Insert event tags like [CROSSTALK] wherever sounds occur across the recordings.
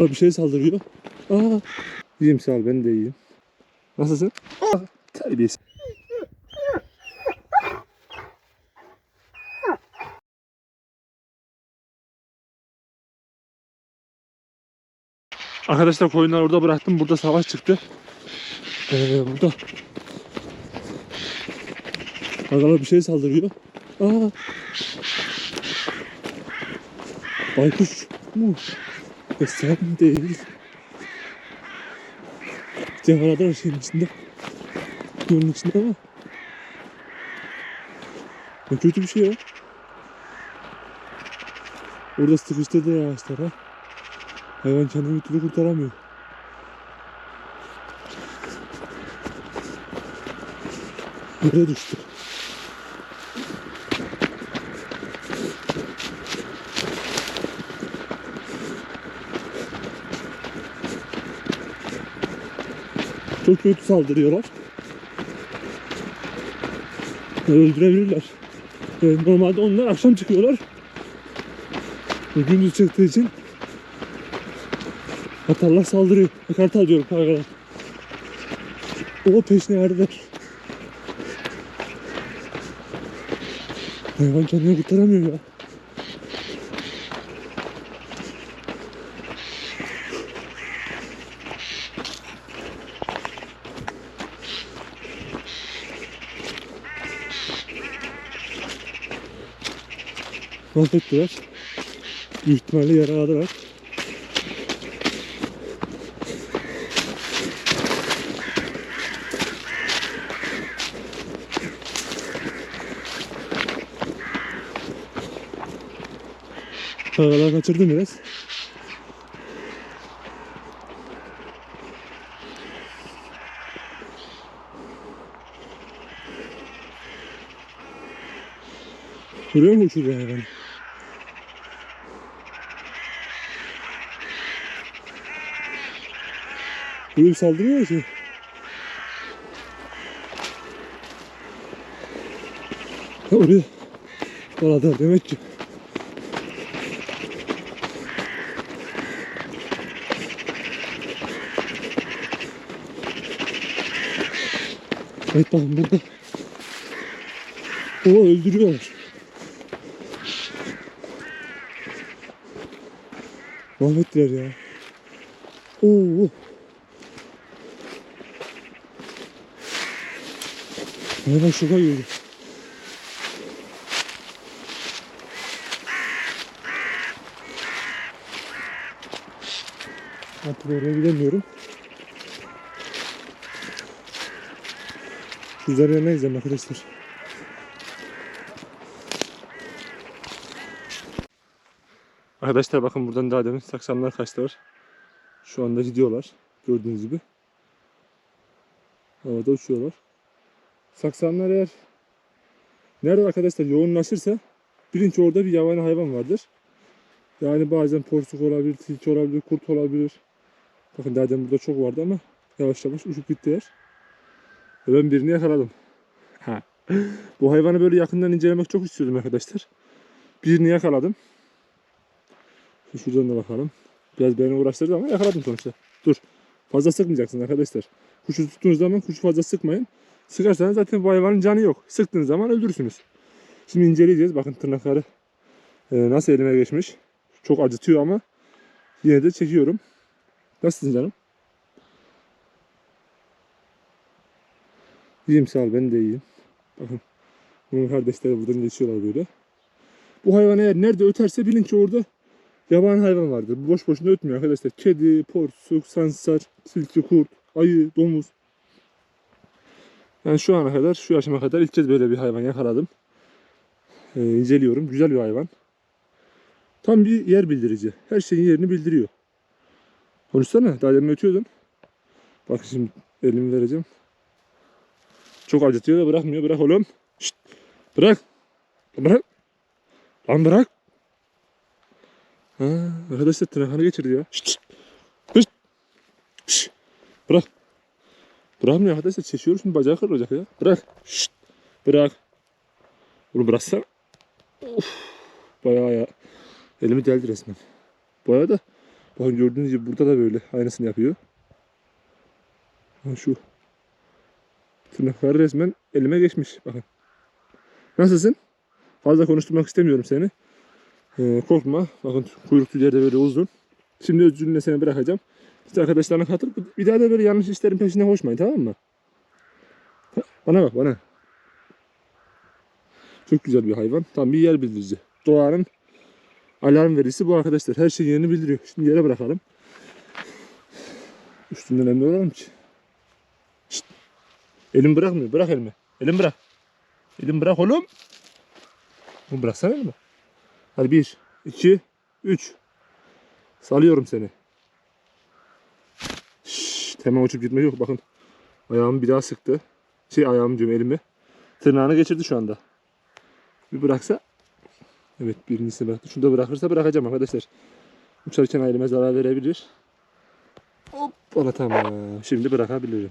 Bir şey saldırıyor. Aa. İyiyim sağ ol ben de iyiyim. Nasılsın? Aa, terbiyesiz. Arkadaşlar koyunları orada bıraktım. Burada savaş çıktı. Ee, burada Agalar bir şey saldırıyor. Aa. Baykuş mu? Sen değil. Cevherler var şeyin içinde. Yolun içinde ama. Ne kötü bir şey ya. Orada sıkıştırdı ağaçlar ha. Hayvan kendini bir türlü kurtaramıyor. Yere düştü. Çok kötü saldırıyorlar. Öldürebilirler. Ee, Normalde onlar akşam çıkıyorlar. Ve Gündüz çıktığı için Atarlar saldırıyor. Kartal diyorum kargalar. O peşine erdiler. Hayvan kendini kurtaramıyor ya. Mahvettiler. Büyük ihtimalle yaraladılar. Kargalar kaçırdım biraz. Görüyor musun uçurdu hayvanı? Böyle saldırmıyor ki. Oraya. Orada demek ki. Evet bakın burada. O öldürüyorlar. Mahvettiler ya. Oo. Hayvan şoka girdi. Artık oraya gidemiyorum. Güzel ne izleyin arkadaşlar. Arkadaşlar bakın buradan daha demin saksanlar kaçtılar. Şu anda gidiyorlar. Gördüğünüz gibi. Havada uçuyorlar. Saksanlar eğer nerede arkadaşlar yoğunlaşırsa bilin ki orada bir yabani hayvan vardır. Yani bazen porsuk olabilir, tilki olabilir, kurt olabilir. Bakın daha burada çok vardı ama yavaş yavaş uçup gittiler. Ve ben birini yakaladım. Ha. Bu hayvanı böyle yakından incelemek çok istiyordum arkadaşlar. Birini yakaladım. Şuradan da bakalım. Biraz beni uğraştırdı ama yakaladım sonuçta. Dur. Fazla sıkmayacaksınız arkadaşlar. Kuşu tuttuğunuz zaman kuşu fazla sıkmayın. Sıkarsanız zaten bu hayvanın canı yok. Sıktığınız zaman öldürürsünüz. Şimdi inceleyeceğiz. Bakın tırnakları e, nasıl elime geçmiş. Çok acıtıyor ama yine de çekiyorum. Nasılsın canım? İyiyim sağ ol ben de iyiyim. Bakın bunun kardeşleri buradan geçiyorlar böyle. Bu hayvan eğer nerede öterse bilin ki orada yabani hayvan vardır. Bu boş boşuna ötmüyor arkadaşlar. Kedi, porsuk, sansar, tilki, kurt, ayı, domuz. Yani şu ana kadar, şu yaşıma kadar ilk kez böyle bir hayvan yakaladım. Ee, inceliyorum. Güzel bir hayvan. Tam bir yer bildirici. Her şeyin yerini bildiriyor. Konuşsana. Daha demin ötüyordun. Bak şimdi elimi vereceğim. Çok acıtıyor da bırakmıyor. Bırak oğlum. Şşt. Bırak. Bırak. Lan bırak. Ha, arkadaşlar tırnaklarını geçirdi ya. Şşt. Şşt. Şşt. Bırak. Bırakmıyor arkadaşlar. Çeşiyor şimdi bacağı kırılacak ya. Bırak. Şşt. Bırak. Bunu bıraksana. Of. Bayağı ya. Elimi deldi resmen. Bayağı da Bakın gördüğünüz gibi burada da böyle aynısını yapıyor. Ha şu. Tırnakları resmen elime geçmiş. Bakın. Nasılsın? Fazla konuşturmak istemiyorum seni. Ee, korkma. Bakın kuyruk tüyleri de böyle uzun. Şimdi özgürlüğüne seni bırakacağım. İşte arkadaşlarına katıl. Bir daha da böyle yanlış işlerin peşinden koşmayın tamam mı? Bana bak bana. Çok güzel bir hayvan. Tam bir yer bildirici. Doğanın alarm verisi bu arkadaşlar. Her şeyin yerini bildiriyor. Şimdi yere bırakalım. Üstünden emni olalım ki. Şşt. Elim bırakmıyor. Bırak elimi. Elim bırak. Elim bırak oğlum. Bıraksana elimi. Hadi bir, iki, üç. Salıyorum seni. Hemen uçup gitme yok. Bakın. Ayağımı bir daha sıktı. Şey ayağımı diyorum elimi. Tırnağını geçirdi şu anda. Bir bıraksa. Evet birincisi bıraktı. Şunu da bırakırsa bırakacağım arkadaşlar. Uçarken elime zarar verebilir. Hop. Ona tamam. Şimdi bırakabilirim.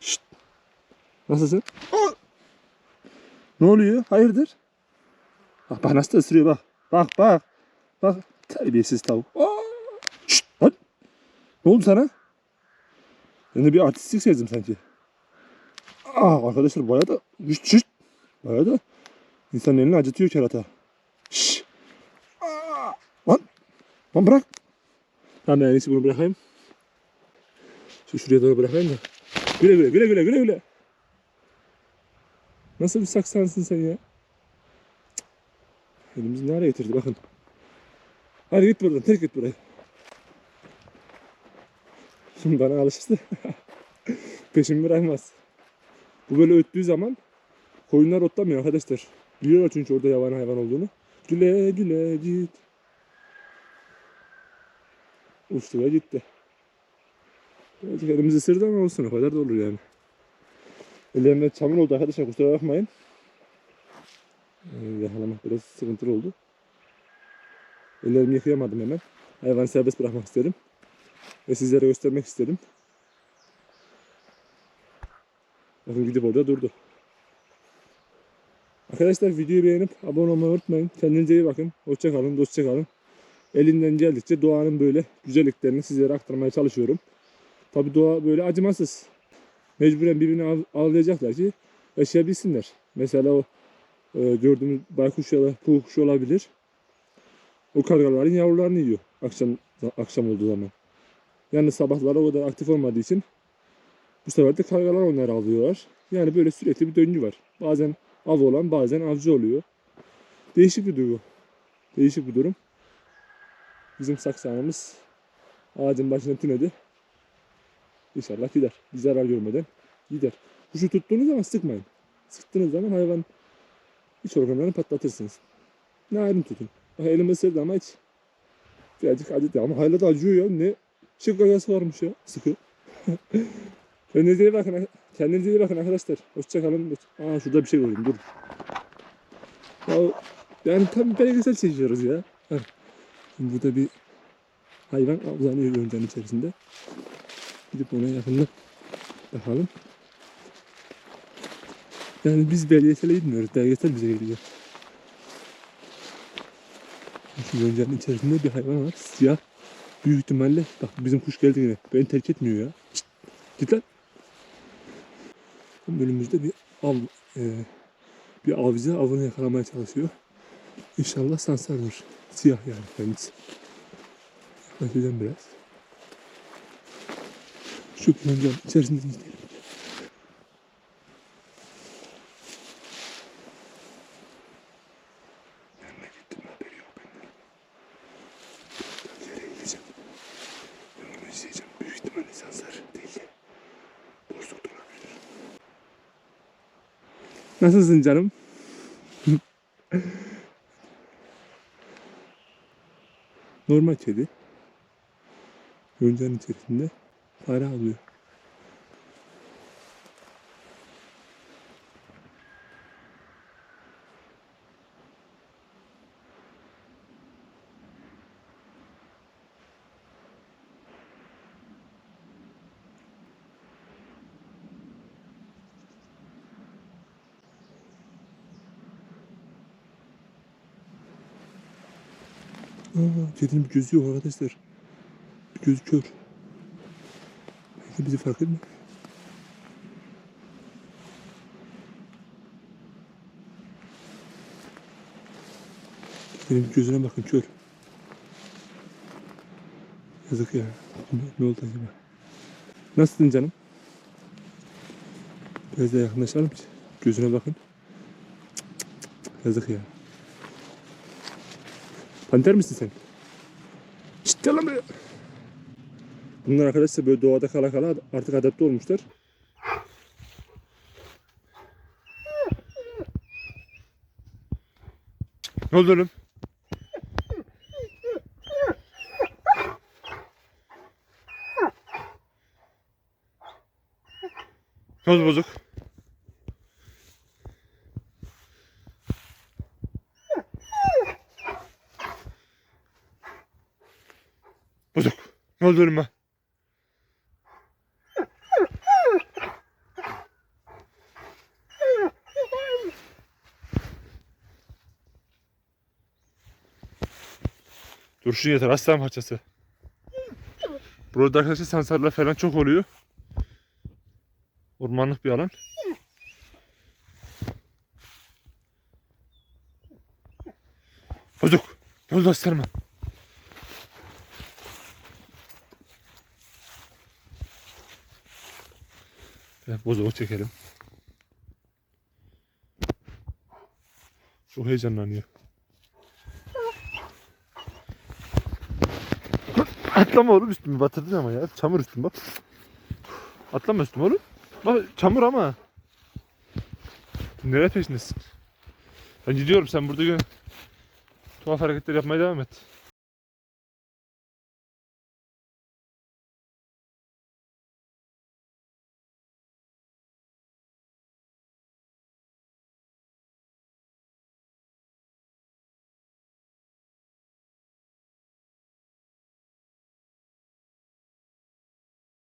Şşt. Nasılsın? Ne oluyor? Hayırdır? Bak bak nasıl da ısırıyor bak. Bak bak. Bak. Terbiyesiz tavuk. Ne oldu sana? Ben de bir artistlik sezdim sanki. Aa arkadaşlar bayağı da şşt şşt. Bayağı da insanın elini acıtıyor kerata. Şşş. Aa! Lan. Lan bırak. Tamam en iyisi bunu bırakayım. Şu şuraya doğru bırakayım da. Güle güle güle güle güle güle. Nasıl bir saksansın sen ya? Elimizi nereye getirdi bakın. Hadi git buradan terk et burayı. Şimdi [LAUGHS] bana alışırsa [LAUGHS] peşimi bırakmaz. Bu böyle öttüğü zaman koyunlar otlamıyor arkadaşlar. Biliyorlar çünkü orada yaban hayvan olduğunu. Güle güle git. Uçtu ve gitti. Birazcık elimizi ısırdı ama olsun o kadar da olur yani. Ellerimde çamur oldu arkadaşlar kusura bakmayın. Ee, yakalamak biraz sıkıntılı oldu. Ellerimi yıkayamadım hemen. Hayvanı serbest bırakmak istedim. Ve sizlere göstermek istedim. Bakın gidip orada durdu. Arkadaşlar videoyu beğenip abone olmayı unutmayın. Kendinize iyi bakın. Hoşça kalın, dostça kalın. Elimden geldikçe doğanın böyle güzelliklerini sizlere aktarmaya çalışıyorum. Tabi doğa böyle acımasız. Mecburen birbirini av- avlayacaklar ki yaşayabilsinler. Mesela o e, gördüğümüz baykuş ya da kuğu kuşu olabilir. O kargaların yavrularını yiyor akşam akşam olduğu zaman. Yani sabahları o kadar aktif olmadığı için bu sefer de kargalar onları avlıyorlar. Yani böyle sürekli bir döngü var. Bazen av olan bazen avcı oluyor. Değişik bir duygu. Değişik bir durum. Bizim saksanımız ağacın başına tünedi. İnşallah gider. Bir zarar görmeden gider. Kuşu tuttuğunuz zaman sıkmayın. Sıktığınız zaman hayvan iç organlarını patlatırsınız. Narin tutun. Bak elim ısırdı ama hiç birazcık acıdı ama hala da acıyor ya. Ne şık gagası varmış ya. Sıkı. [LAUGHS] Kendinize iyi bakın. Kendinize iyi bakın arkadaşlar. Hoşçakalın. Aa şurada bir şey gördüm. Dur. Ya, yani tam belgesel çekiyoruz ya. Şimdi burada bir hayvan avlanıyor yoncanın içerisinde. Gidip ona yakından bakalım. Yani biz belgesele gitmiyoruz. Belgesel bize geliyor. Şu yoncanın içerisinde bir hayvan var. Siyah. Büyük ihtimalle bak bizim kuş geldi yine. Beni terk etmiyor ya. Şşt, git lan. Önümüzde bir av e, bir avcı avını yakalamaya çalışıyor. İnşallah sansardır. Siyah yani kendisi. Yaklaşacağım biraz. Şu yoncanın içerisinde gidelim. Nereye gittim haberi yok benden. Nereye gideceğim? Ben onu izleyeceğim. Büyük ihtimalle sansar değil de. Boşluk da olabilir. Nasılsın canım? Normal kedi. Yoncanın içerisinde para alıyor. Aa, kedinin bir gözü yok arkadaşlar. Bir gözü kör. Belki bizi fark etmiyor. Bir gözüne bakın kör. Yazık ya. Ne, oldu acaba? Nasılsın canım? Biraz daha yakınlaşalım. Gözüne bakın. Yazık ya. Panter misin sen? Gel lan buraya. Bunlar arkadaşlar böyle doğada kala kala artık adapte olmuşlar. Ne oldu oğlum? Ne oldu? Bozuk. Ben? Duruşun yeter aslan parçası. Burada arkadaşlar sansarlar falan çok oluyor. Ormanlık bir alan. Bozuk. Ne oldu aslanıma? Evet, bozuğu çekelim. Çok heyecanlanıyor. Atlama oğlum üstümü batırdın ama ya. Çamur üstüm bak. Atlama üstüme oğlum. Bak çamur ama. Nereye peşindesin? Ben gidiyorum sen burada yine tuhaf hareketler yapmaya devam et.